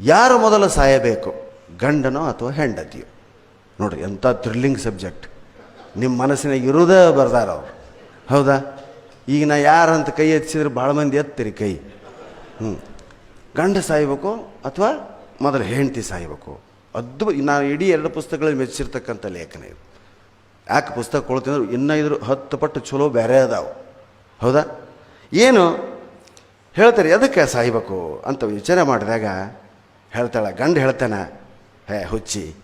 ಯಾರು ಮೊದಲು ಸಾಯಬೇಕು, ಗಂಡನೋ ಅಥವಾ ಹೆಂಡತಿಯೋ? ನೋಡ್ರಿ, ಎಂಥ ಥ್ರಿಲ್ಲಿಂಗ್ ಸಬ್ಜೆಕ್ಟ್ ನಿಮ್ಮ ಮನಸ್ಸಿನಾಗ ಇರೋದೇ ಬರ್ದಾರ ಅವರು. ಹೌದಾ? ಈಗ ನಾ ಯಾರಂತ ಕೈ ಎತ್ತಿಸಿದ್ರೆ ಭಾಳ ಮಂದಿ ಎತ್ತಿರಿ ಕೈ. ಹ್ಞೂ ಗಂಡ ಸಾಯ್ಬೇಕು ಅಥವಾ ಮೊದಲು ಹೆಂಡತಿ ಸಾಯ್ಬೇಕು? ಅದ್ಭುತ ನಾನು ಇಡೀ ಎರಡು ಪುಸ್ತಕಗಳಲ್ಲಿ ಮೆಚ್ಚಿರ್ತಕ್ಕಂಥ ಲೇಖನ ಇದು. ಯಾಕೆ ಪುಸ್ತಕ ಕೊಳ್ತಿದ್ರು ಇನ್ನೂ ಹತ್ತು ಪಟ್ಟು ಚಲೋ ಬೇರೆ ಅದಾವೆ. ಹೌದಾ? ಏನು ಹೇಳ್ತಾರೆ, ಎದಕ್ಕೆ ಸಾಯ್ಬೇಕು ಅಂತ ವಿಚಾರ ಮಾಡಿದಾಗ ಹೇಳ್ತಾಳೆ, ಗಂಡು ಹೇಳ್ತಾನೆ, ಹೇ ಹುಚ್ಚಿ,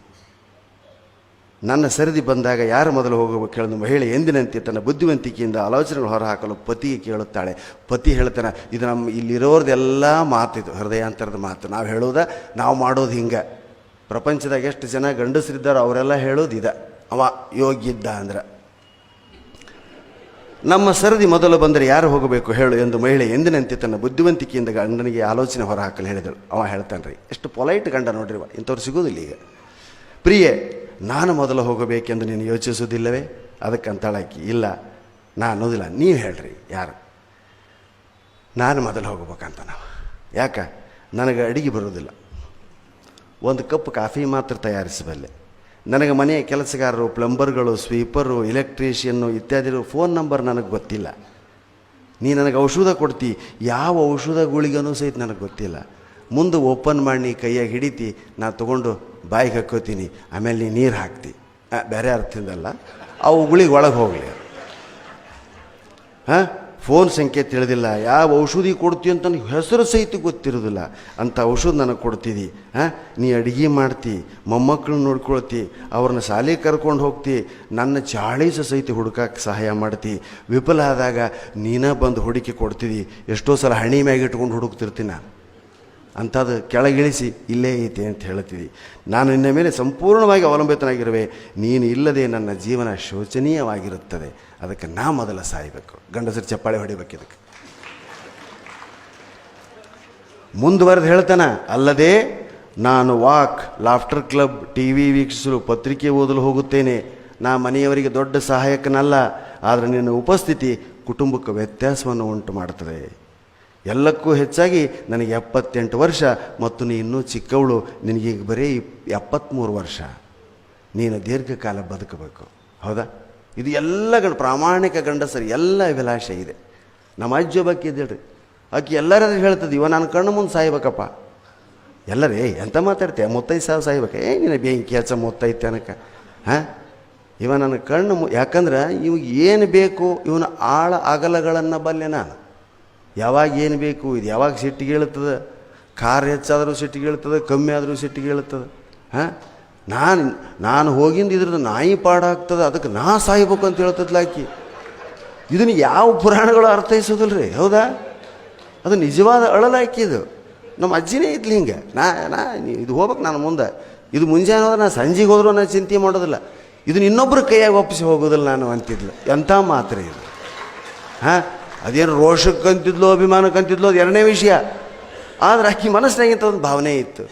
ನನ್ನ ಸರದಿ ಬಂದಾಗ ಯಾರು ಮೊದಲು ಹೋಗಬೇಕು ಕೇಳಿದ? ಮಹಿಳೆ ಎಂದಿನಂತೆ ತನ್ನ ಬುದ್ಧಿವಂತಿಕೆಯಿಂದ ಆಲೋಚನೆಗಳು ಹೊರಹಾಕಲು ಪತಿಗೆ ಕೇಳುತ್ತಾಳೆ. ಪತಿ ಹೇಳ್ತಾನೆ, ಇದು ನಮ್ಮ ಇಲ್ಲಿರೋರ್ದೆಲ್ಲ ಮಾತಿದು ಹೃದಯಾಂತರದ ಮಾತು. ನಾವು ಹೇಳೋದ, ನಾವು ಮಾಡೋದು ಹಿಂಗೆ. ಪ್ರಪಂಚದಾಗ ಎಷ್ಟು ಜನ ಗಂಡಸರಿದ್ದಾರೋ ಅವರೆಲ್ಲ ಹೇಳೋದು ಇದ ಅವ ಯೋಗ್ಯಿದ್ದ ಅಂದ್ರೆ. ನಮ್ಮ ಸರದಿ ಮೊದಲು ಬಂದರೆ ಯಾರು ಹೋಗಬೇಕು ಹೇಳು ಎಂದು ಮಹಿಳೆ ಎಂದಿನಂತೆ ತನ್ನ ಬುದ್ಧಿವಂತಿಕೆಯಿಂದ ಗಂಡನಿಗೆ ಆಲೋಚನೆ ಹೊರಹಾಕಲು ಹೇಳಿದಳು. ಅವ ಹೇಳ್ತಾನೆ ರೀ ಎಷ್ಟು ಪೊಲೈಟ್ ಗಂಡ ನೋಡ್ರಿ ಇಂಥವ್ರು ಸಿಗೋದಿಲ್ಲ ಈಗ. ಪ್ರಿಯೆ, ನಾನು ಮೊದಲು ಹೋಗಬೇಕೆಂದು ನೀನು ಯೋಚಿಸುವುದಿಲ್ಲವೇ? ಅದಕ್ಕೆ ಅಂತಾಳಾಕಿ, ಇಲ್ಲ ನಾನು ಅನ್ನೋದಿಲ್ಲ, ನೀವು ಹೇಳ್ರಿ, ಯಾರು? ನಾನು ಮೊದಲು ಹೋಗಬೇಕಂತ ನಾವು ಯಾಕೆ? ನನಗೆ ಅಡುಗೆ ಬರೋದಿಲ್ಲ ಒಂದು ಕಪ್ ಕಾಫಿ ಮಾತ್ರ ತಯಾರಿಸಬಲ್ಲೆ. ನನಗೆ ಮನೆಯ ಕೆಲಸಗಾರರು ಪ್ಲಂಬರ್ಗಳು ಸ್ವೀಪರು ಎಲೆಕ್ಟ್ರಿಷಿಯನ್ನು ಇತ್ಯಾದಿರು ಫೋನ್ ನಂಬರ್ ನನಗೆ ಗೊತ್ತಿಲ್ಲ. ನೀ ನನಗೆ ಔಷಧ ಕೊಡ್ತಿ, ಯಾವ ಔಷಧ ಗುಳಿಗನೂ ಸಹಿತ ನನಗೆ ಗೊತ್ತಿಲ್ಲ. ಮುಂದೆ ಓಪನ್ ಮಾಡಿ ಕೈಯಾಗಿ ಹಿಡಿತಿ, ನಾ ತೊಗೊಂಡು ಬಾಯಿಗೆ ಹಾಕೋತೀನಿ ಆಮೇಲೆ ನೀ ನೀರು ಹಾಕ್ತಿ. ಬೇರೆ ಅರ್ಥದಿಂದಲ್ಲ ಅವು ಗುಳಿಗೆ ಒಳಗೆ ಹೋಗಲಿ. ಹಾಂ? ಫೋನ್ ಸಂಖ್ಯೆ ತಿಳಿದಿಲ್ಲ, ಯಾವ ಔಷಧಿ ಕೊಡ್ತೀವಿ ಅಂತ ನನಗೆ ಹೆಸರು ಸಹಿತ ಗೊತ್ತಿರೋದಿಲ್ಲ. ಅಂಥ ಔಷಧ ನನಗೆ ಕೊಡ್ತೀವಿ ಹಾಂ ನೀ ಅಡುಗೆ ಮಾಡ್ತಿ, ಮೊಮ್ಮಕ್ಕಳನ್ನ ನೋಡ್ಕೊಳ್ತಿ, ಅವ್ರನ್ನ ಶಾಲೆ ಕರ್ಕೊಂಡು ಹೋಗ್ತಿ, ನನ್ನ ಚಾಳೀಸ ಸಹಿತ ಹುಡುಕಕ್ಕೆ ಸಹಾಯ ಮಾಡ್ತಿ. ವಿಫಲ ಆದಾಗ ನೀನೇ ಬಂದು ಹುಡುಕಿ ಕೊಡ್ತೀವಿ ಎಷ್ಟೋ ಸಲ ಹಣಿ ಮ್ಯಾಗ ಇಟ್ಕೊಂಡು ಹುಡುಕ್ತಿರ್ತೀನಿ. ನಾನು ಅಂಥದ್ದು ಕೆಳಗಿಳಿಸಿ ಇಲ್ಲೇ ಐತೆ ಅಂತ ಹೇಳ್ತೀವಿ ನಾನು ನಿನ್ನ ಮೇಲೆ ಸಂಪೂರ್ಣವಾಗಿ ಅವಲಂಬಿತನಾಗಿರುವೆ. ನೀನು ಇಲ್ಲದೆ ನನ್ನ ಜೀವನ ಶೋಚನೀಯವಾಗಿರುತ್ತದೆ. ಅದಕ್ಕೆ ನಾ ಮೊದಲ ಸಾಯಬೇಕು. ಗಂಡಸರು ಚಪ್ಪಾಳೆ ಹೊಡಿಬೇಕು ಇದಕ್ಕೆ. ಮುಂದುವರೆದು ಹೇಳ್ತಾನೆ, ಅಲ್ಲದೆ ನಾನು walk, laughter club T V ವೀಕ್ಷಿಸಲು ಪತ್ರಿಕೆ ಓದಲು ಹೋಗುತ್ತೇನೆ. ನಾ ಮನೆಯವರಿಗೆ ದೊಡ್ಡ ಸಹಾಯಕನಲ್ಲ, ಆದರೆ ನಿನ್ನ ಉಪಸ್ಥಿತಿ ಕುಟುಂಬಕ್ಕೆ ವ್ಯತ್ಯಾಸವನ್ನು ಉಂಟು ಮಾಡುತ್ತದೆ ಎಲ್ಲಕ್ಕೂ ಹೆಚ್ಚಾಗಿ ನನಗೆ ಎಪ್ಪತ್ತೆಂಟು ವರ್ಷ ಮತ್ತು ನೀ ಇನ್ನೂ ಚಿಕ್ಕವಳು, ನಿನಗೀಗ ಬರೀ ಎಪ್ಪತ್ತ್ಮೂರು ವರ್ಷ. ನೀನು ದೀರ್ಘಕಾಲ ಬದುಕಬೇಕು. ಹೌದಾ? ಇದು ಎಲ್ಲ ಗಂಡ, ಪ್ರಾಮಾಣಿಕ ಗಂಡಸರು ಎಲ್ಲ ವಿಲಾಸೆ ಇದೆ. ನಮ್ಮ ಅಜ್ಜಿ ಬಗ್ಗೆ ಇದ್ದೇಳ್ರಿ ಆಕೆ ಎಲ್ಲರಾದ್ರೂ ಹೇಳ್ತದೆ, ಇವ ನಾನು ಕಣ್ಣು ಮುಂದೆ ಸಾಯ್ಬೇಕಪ್ಪ. ಎಲ್ಲರೇ, ಎಂತ ಮಾತಾಡ್ತೀಯ? ಮುತ್ತೈದು ಸಾವಿರ ಸಾಯ್ಬೇಕು? ಏ, ನಿನ್ನ ಬೆಂಕಿ ಹಚ್ಚ ಮುತ್ತೈತೆ ಅನಕ. ಹಾಂ? ಇವ ನನ್ನ ಕಣ್ಣು ಯಾಕಂದ್ರೆ ಇವ್ಗೆ ಏನು ಬೇಕು, ಇವನ ಆಳ ಅಗಲಗಳನ್ನು ಬಲ್ಲೆ ನಾನು. ಯಾವಾಗ ಏನು ಬೇಕು, ಇದು ಯಾವಾಗ ಸಿಟ್ಟಿಗೆ ಹೇಳ್ತದೆ ಕಾರ್ ಹೆಚ್ಚಾದರೂ ಸಿಟ್ಟಿಗೆ ಹೇಳ್ತದೆ ಕಮ್ಮಿ ಆದರೂ ಸಿಟ್ಟಿಗೆ ಹೇಳ್ತದೆ ಹಾಂ? ನಾನು ನಾನು ಹೋಗಿಂದ ಇದ್ರದ್ದು ನಾಯಿ ಪಾಡಾಗ್ತದೆ ಅದಕ್ಕೆ ನಾ ಸಾಯ್ಬೇಕು ಅಂತ ಹೇಳ್ತದ್ಲ ಆಕಿ. ಇದನ್ನು ಯಾವ ಪುರಾಣಗಳು ಅರ್ಥೈಸೋದಿಲ್ಲ ರೀ ಹೌದಾ? ಅದು ನಿಜವಾದ ಅಳಲಾಕಿ ಇದು. ನಮ್ಮ ಅಜ್ಜಿನೇ ಇದ್ಲಿ ಹಿಂಗೆ. ನಾ ನಾ ಇದು ಹೋಗ್ಬೇಕು ನಾನು ಮುಂದೆ. ಇದು ಮುಂಜಾನೆ ಹೋದ್ರೆ ನಾನು ಸಂಜೆಗೆ ಹೋದರೂ ನಾನು ಚಿಂತೆ ಮಾಡೋದಿಲ್ಲ. ಇದನ್ನ ಇನ್ನೊಬ್ಬರು ಕೈಯಾಗಿ ಒಪ್ಪಿಸಿ ಹೋಗೋದಿಲ್ಲ ನಾನು ಅಂತಿದ್ಲು. ಎಂಥ ಮಾತ್ರೆ ಇದು. ಹಾಂ? ಅದೇನು ರೋಷಕ್ಕಂತಿದ್ಲೋ, ಅಭಿಮಾನಕ್ಕಂತಿದ್ಲೋ, ಅದು ಎರಡನೇ ವಿಷಯ. ಆದರೆ ಆಕೆ ಮನಸ್ಸಿನಾಗಿಂತ ಒಂದು ಭಾವನೆ ಇತ್ತು.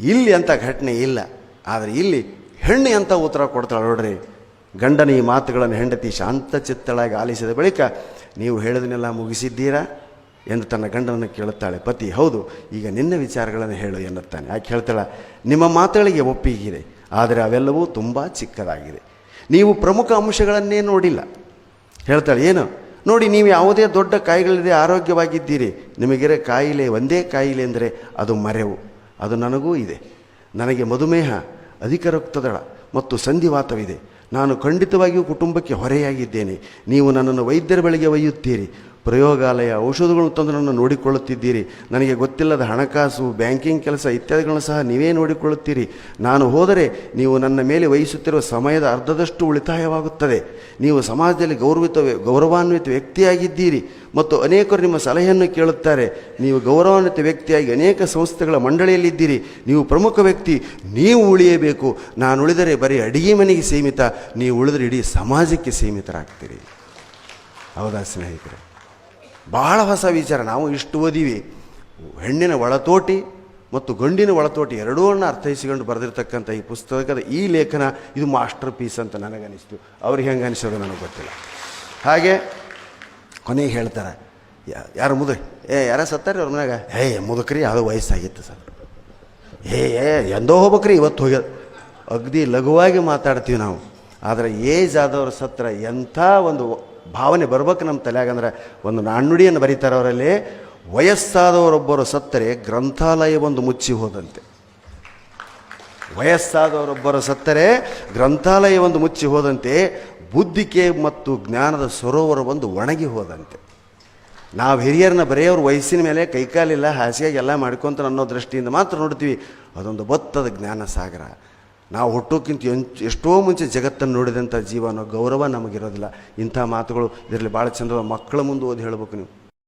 ಇಲ್ಲಿ ಅಂತ ಘಟನೆ ಇಲ್ಲ. ಆದರೆ ಇಲ್ಲಿ ಹೆಣ್ಣು ಅಂತ ಉತ್ತರ ಕೊಡ್ತಾಳೆ ನೋಡ್ರಿ. ಗಂಡನ ಈ ಮಾತುಗಳನ್ನು ಹೆಂಡತಿ ಶಾಂತ ಚಿತ್ತಳಾಗಿ ಆಲಿಸಿದ ಬಳಿಕ ನೀವು ಹೇಳೋದನ್ನೆಲ್ಲ ಮುಗಿಸಿದ್ದೀರಾ ಎಂದು ತನ್ನ ಗಂಡನನ್ನು ಕೇಳುತ್ತಾಳೆ. ಪತಿ, ಹೌದು, ಈಗ ನಿನ್ನ ವಿಚಾರಗಳನ್ನು ಹೇಳು ಎನ್ನುತ್ತಾನೆ. ಆಕೆ ಹೇಳ್ತಾಳೆ, ನಿಮ್ಮ ಮಾತುಗಳಿಗೆ ಒಪ್ಪಿಗಿದೆ ಆದರೆ ಅವೆಲ್ಲವೂ ತುಂಬ ಚಿಕ್ಕದಾಗಿದೆ. ನೀವು ಪ್ರಮುಖ ಅಂಶಗಳನ್ನೇ ನೋಡಿಲ್ಲ. ಹೇಳ್ತಾಳೆ, ಏನು? ನೋಡಿ, ನೀವು ಯಾವುದೇ ದೊಡ್ಡ ಕಾಯಿಗಳಿದೆ ಆರೋಗ್ಯವಾಗಿದ್ದೀರಿ. ನಿಮಗಿರೋ ಕಾಯಿಲೆ ಒಂದೇ ಕಾಯಿಲೆ ಅಂದರೆ ಅದು ಮರೆವು. ಅದು ನನಗೂ ಇದೆ. ನನಗೆ ಮಧುಮೇಹ, ಅಧಿಕ ರಕ್ತದಳ ಮತ್ತು ಸಂಧಿವಾತವಿದೆ. ನಾನು ಖಂಡಿತವಾಗಿಯೂ ಕುಟುಂಬಕ್ಕೆ ಹೊರೆಯಾಗಿದ್ದೇನೆ. ನೀವು ನನ್ನನ್ನು ವೈದ್ಯರ ಬಳಿಗೆ ಒಯ್ಯುತ್ತೀರಿ. ಪ್ರಯೋಗಾಲಯ ಔಷಧಗಳನ್ನು ತಂದು ನನ್ನ ನೋಡಿಕೊಳ್ಳುತ್ತಿದ್ದೀರಿ. ನನಗೆ ಗೊತ್ತಿಲ್ಲದ ಹಣಕಾಸು, ಬ್ಯಾಂಕಿಂಗ್ ಕೆಲಸ ಇತ್ಯಾದಿಗಳನ್ನು ಸಹ ನೀವೇ ನೋಡಿಕೊಳ್ಳುತ್ತೀರಿ. ನಾನು ಹೋದರೆ ನೀವು ನನ್ನ ಮೇಲೆ ವಹಿಸುತ್ತಿರುವ ಸಮಯದ ಅರ್ಧದಷ್ಟು ಉಳಿತಾಯವಾಗುತ್ತದೆ. ನೀವು ಸಮಾಜದಲ್ಲಿ ಗೌರವಿತ ಗೌರವಾನ್ವಿತ ವ್ಯಕ್ತಿಯಾಗಿದ್ದೀರಿ ಮತ್ತು ಅನೇಕರು ನಿಮ್ಮ ಸಲಹೆಯನ್ನು ಕೇಳುತ್ತಾರೆ. ನೀವು ಗೌರವಾನ್ವಿತ ವ್ಯಕ್ತಿಯಾಗಿ ಅನೇಕ ಸಂಸ್ಥೆಗಳ ಮಂಡಳಿಯಲ್ಲಿದ್ದೀರಿ. ನೀವು ಪ್ರಮುಖ ವ್ಯಕ್ತಿ, ನೀವು ಉಳಿಯಬೇಕು. ನಾನು ಉಳಿದರೆ ಬರೀ ಅಡಿಗೆ ಮನೆಗೆ ಸೀಮಿತ, ನೀವು ಉಳಿದರೆ ಇಡೀ ಸಮಾಜಕ್ಕೆ ಸೀಮಿತರಾಗ್ತೀರಿ. ಹೌದಾ ಸ್ನೇಹಿತರೆ? ಬಹಳ ಹೊಸ ವಿಚಾರ. ನಾವು ಇಷ್ಟು ಓದಿವಿ. ಹೆಣ್ಣಿನ ಒಳತೋಟಿ ಮತ್ತು ಗಂಡಿನ ಒಳತೋಟಿ ಎರಡೂನ್ನ ಅರ್ಥೈಸಿಕೊಂಡು ಬರೆದಿರ್ತಕ್ಕಂಥ ಈ ಪುಸ್ತಕದ ಈ ಲೇಖನ ಇದು ಮಾಸ್ಟರ್ ಪೀಸ್ ಅಂತ ನನಗನಿಸ್ತು. ಅವ್ರಿಗೆ ಹೆಂಗೆ ಅನಿಸೋದು ನನಗೆ ಗೊತ್ತಿಲ್ಲ. ಹಾಗೆ ಕೊನೆಗೆ ಹೇಳ್ತಾರೆ ಯಾರು ಮುದ್ರೆ ಏ, ಯಾರ ಸತ್ತಾರಿ ಅವ್ರ ಮನ್ಯಾಗ ಹೇ ಮುದುಕ್ರಿ, ಅದು ವಯಸ್ಸಾಗಿತ್ತು ಸರ್. ಏ ಏ, ಎಂದೋ ಹೋಗ್ಬೇಕ್ರಿ, ಇವತ್ತು ಹೋಗ್ಯದ ಅಗದಿ ಲಘುವಾಗಿ ಮಾತಾಡ್ತೀವಿ ನಾವು. ಆದರೆ ಏಜ್ ಆದವ್ರ ಸತ್ರ ಎಂಥ ಒಂದು ಭಾವನೆ ಬರ್ಬೇಕು ನಮ್ಮ ತಲೆಯಾಗಂದ್ರೆ ಒಂದು ನಾಣ್ಣುಡಿಯನ್ನು ಬರೀತಾರೆ ಅವರಲ್ಲಿ, ವಯಸ್ಸಾದವರೊಬ್ಬರು ಸತ್ತರೆ ಗ್ರಂಥಾಲಯ ಒಂದು ಮುಚ್ಚಿ ಹೋದಂತೆ. ವಯಸ್ಸಾದವರೊಬ್ಬರು ಸತ್ತರೆ ಗ್ರಂಥಾಲಯ ಒಂದು ಮುಚ್ಚಿ ಹೋದಂತೆ, ಬುದ್ಧಿಕೆ ಮತ್ತು ಜ್ಞಾನದ ಸರೋವರ ಒಂದು ಒಣಗಿ ಹೋದಂತೆ. ನಾವು ಹಿರಿಯರನ್ನ ಬರೆಯೋರು ವಯಸ್ಸಿನ ಮೇಲೆ ಕೈಕಾಲಿಲ್ಲ ಹಾಸಿಗೆ ಎಲ್ಲ ಮಾಡ್ಕೊಂತ ಅನ್ನೋ ದೃಷ್ಟಿಯಿಂದ ಮಾತ್ರ ನೋಡ್ತೀವಿ, ಅದೊಂದು ಬತ್ತದ ಜ್ಞಾನ ಸಾಗರ. ನಾವು ಹುಟ್ಟೋಕ್ಕಿಂತ ಎಷ್ಟೋ ಮುಂಚೆ ಜಗತ್ತನ್ನು ನೋಡಿದಂಥ ಜೀವ ಅನ್ನೋ ಗೌರವ ನಮಗಿರೋದಿಲ್ಲ. ಇಂಥ ಮಾತುಗಳು ಇದರಲ್ಲಿ ಭಾಳ ಚಂದ ಮಕ್ಕಳ ಮುಂದೆ ಓದಿ ಹೇಳಬೇಕು ನೀವು.